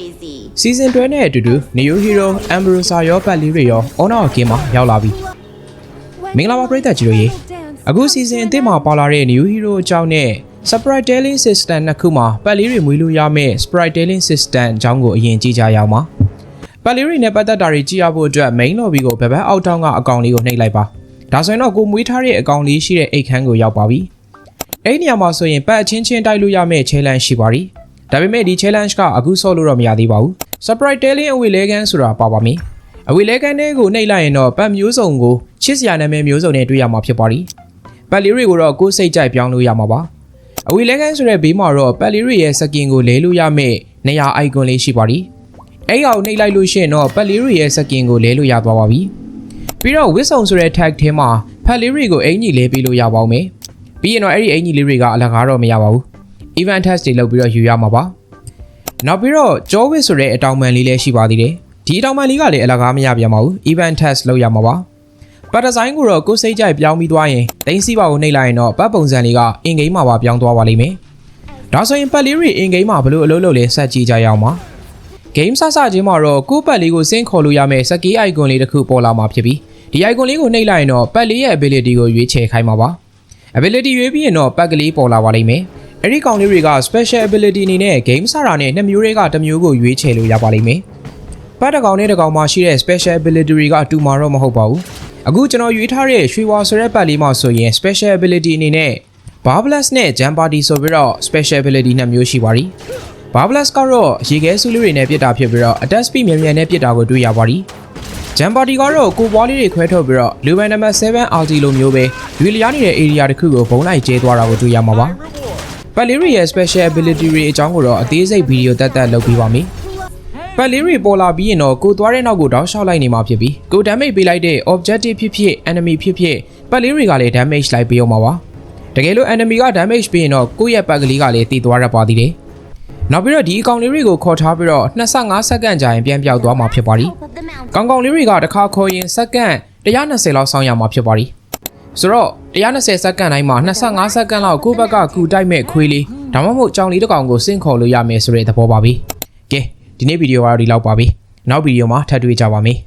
crazy. season 12နဲ့အတူတူ New Hero Ambrosa ရောပတ်လေးတွေရော Honor Game မှာရောက်လာပြီမင်္ဂလာပါပရိသတ်ကြီးတို့ရေအခု season အသစ်မှာပေါ်လာတဲ့ New Hero အကြောင်းနဲ့ Sprite Tailing System နှစ်ခုမှာပတ်လေးတွေမွေးလို့ရမယ့် Sprite Tailing System အကြောင်းကိုအရင်ကြည့်ကြရအောင်ပါပတ်လေးတွေနဲ့ပတ်သက်တာတွေကြည့်ရဖို့အတွက် main lobby ကိုဘယ်ဘက်အောက်တောင်းကအကောင့်လေးကိုနှိပ်လိုက်ပါဒါဆိုရင်တော့ကိုမွေးထားတဲ့အကောင့်လေးရှိတဲ့အိတ်ခန်းကိုရောက်ပါပြီအဲ့ဒီနေရာမှာဆိုရင်ပတ်အချင်းချင်းတိုက်လို့ရမယ့် challenge ရှိပါပြီ ဒါပေမဲ့ဒီ challenge ကအခုဆော့လို့တော့မရသေးပါဘူး Sprite Tailing အဝေလဲကန်းဆိုတာပါပါမင်းအဝေလဲကန်းတဲ့ကိုနှိပ်လိုက်ရင်တော့ပတ်မျိုးစုံကိုချစ်စရာနာမည်မျိုးစုံနဲ့တွေ့ရမှာဖြစ်ပါပြီပတ်လေးတွေကိုတော့ကိုယ်စိတ်ကြိုက်ပြောင်းလို့ရမှာပါအဝေလဲကန်းဆိုတဲ့ဘေးမှာတော့ပတ်လေးတွေရဲ့စကင်ကိုလဲလို့ရမယ့်နေရာ icon လေးရှိပါပြီအဲ့အောင်နှိပ်လိုက်လို့ရှိရင်တော့ပတ်လေးတွေရဲ့စကင်ကိုလဲလို့ရသွားပါပြီပြီးတော့ဝစ်ဆုံဆိုတဲ့ tag ထဲမှာဖက်လေးတွေကိုအင်ကြီးလဲပေးလို့ရပါအောင်မယ်ပြီးရင်တော့အဲ့ဒီအင်ကြီးလေးတွေကအလကားတော့မရပါဘူး event test တွေလုပ်ပြီးတော့ယူရမှာပါနောက်ပြီးတော့ကြောဝစ်ဆိုတဲ့အတောင်ပံလေးလည်းရှိပါသေးတယ်ဒီအတောင်ပံလေးကလည်းအလကားမရပြန်ပါဘူး event test လုပ်ရမှာပါပတ်ဒီဇိုင်းကိုတော့ကိုယ်စိတ်ကြိုက်ပြောင်းပြီးသွားရင်တင်းစီပါကိုနှိပ်လိုက်ရင်တော့ပတ်ပုံစံလေးကအင်ဂိမ်းမှာပါပြောင်းသွားပါလိမ့်မယ်ဒါဆိုရင်ပတ်လေးတွေအင်ဂိမ်းမှာဘလို့အလုပ်လုပ်လဲဆက်ကြည့်ကြရအောင်ပါ game ဆဆချင်းမှာတော့ကိုယ့်ပတ်လေးကိုစင်းခေါ်လို့ရမယ့်စကေး icon လေးတစ်ခုပေါ်လာမှာဖြစ်ပြီးဒီ icon လေးကိုနှိပ်လိုက်ရင်တော့ပတ်လေးရဲ့ ability ကိုရွေးချယ်ခိုင်းမှာပါ ability ရွေးပြီးရင်တော့ပတ်ကလေးပေါ်လာပါလိမ့်မယ် အဲ့ဒီကောင်လေးတွေက special ability အနေနဲ့ game ဆတာနဲ့နှစ်မျိုးတွေကတစ်မျိုးကိုရွေးချယ်လို့ရပါလိမ့်မယ်ပတ်တစ်ကောင်နဲ့တစ်ကောင်မှာရှိတဲ့ special ability တွေကအတူမှာတော့မဟုတ်ပါဘူးအခုကျွန်တော်ရွေးထားတဲ့ရွှေဝါဆိုတဲ့ပတ်လေးမှာဆိုရင် special ability အနေနဲ့ Barbless နဲ့ Jump Party ဆိုပြီးတော့ special ability နှစ်မျိုးရှိပါပြီ Barbless ကတော့ရေခဲဆူးလေးတွေနဲ့ပြစ်တာဖြစ်ပြီးတော့ attack speed မြန်မြန်နဲ့ပြစ်တာကိုတွေ့ရပါပြီဂျမ်ပါတီကတော့ကိုပွားလေးတွေခွဲထုတ်ပြီးတော့လူဘန်နံပါတ်7 RT လိုမျိုးပဲရွေလျားနေတဲ့ area တစ်ခုကိုဘုံလိုက်ကျဲသွားတာကိုတွေ့ရမှာပါ ပတ်လေးတွေရဲ့ special ability တွေအကြောင်းကိုတော့အသေးစိတ်ဗီဒီယိုတက်တက်လုပ်ပြီးပါမယ်ပတ်လေးတွေပေါ်လာပြီးရင်တော့ကိုသွားတဲ့နောက်ကိုတောက်လျှောက်လိုက်နေမှာဖြစ်ပြီးကို damage ပေးလိုက်တဲ့ objective ဖြစ်ဖြစ် enemy ဖြစ်ဖြစ်ပတ်လေးတွေကလည်း damage လိုက်ပေးအောင်ပါပါတကယ်လို့ enemy က damage ပေးရင်တော့ကိုယ့်ရဲ့ပတ်ကလေးကလည်းတည်သွားရပါသေးတယ်နောက်ပြီးတော့ဒီအကောင်လေးတွေကိုခေါ်ထားပြီးတော့25စက္ကန့်ကြာရင်ပြန်ပြောက်သွားမှာဖြစ်ပါသည် Top of the mountain. ကောင်ကောင်လေးတွေကတစ်ခါခေါ်ရင်စက္ကန့်120လောက်စောင့်ရမှာဖြစ်ပါသည် ဆိုတော့120စက္ကန့်တိုင်းမှာ25စက္ကန့်လောက်ကိုယ့်ဘက်ကကူတိုက်မဲ့ခွေးလေးဒါမှမဟုတ်ကြောင်လေးတစ်ကောင်ကိုစင့်ခေါ်လို့ရမယ်ဆိုတဲ့သဘောပါပဲကဲဒီနေ့ဗီဒီယိုကတော့ဒီလောက်ပါပဲနောက်ဗီဒီယိုမှာထပ်တွေ့ကြပါမယ်